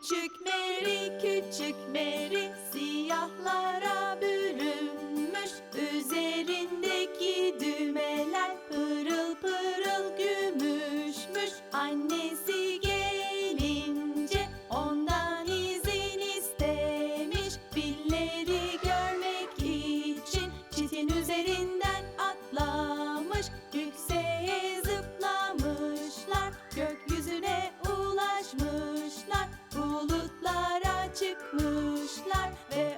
Küçük Meri, küçük Meri siyahlara bürünmüş Üzerindeki düğmeler pırıl pırıl gümüşmüş. Annesi gelince ondan izin istemiş. Filleri görmek için çitin üzerinden atlar yapmışlar ve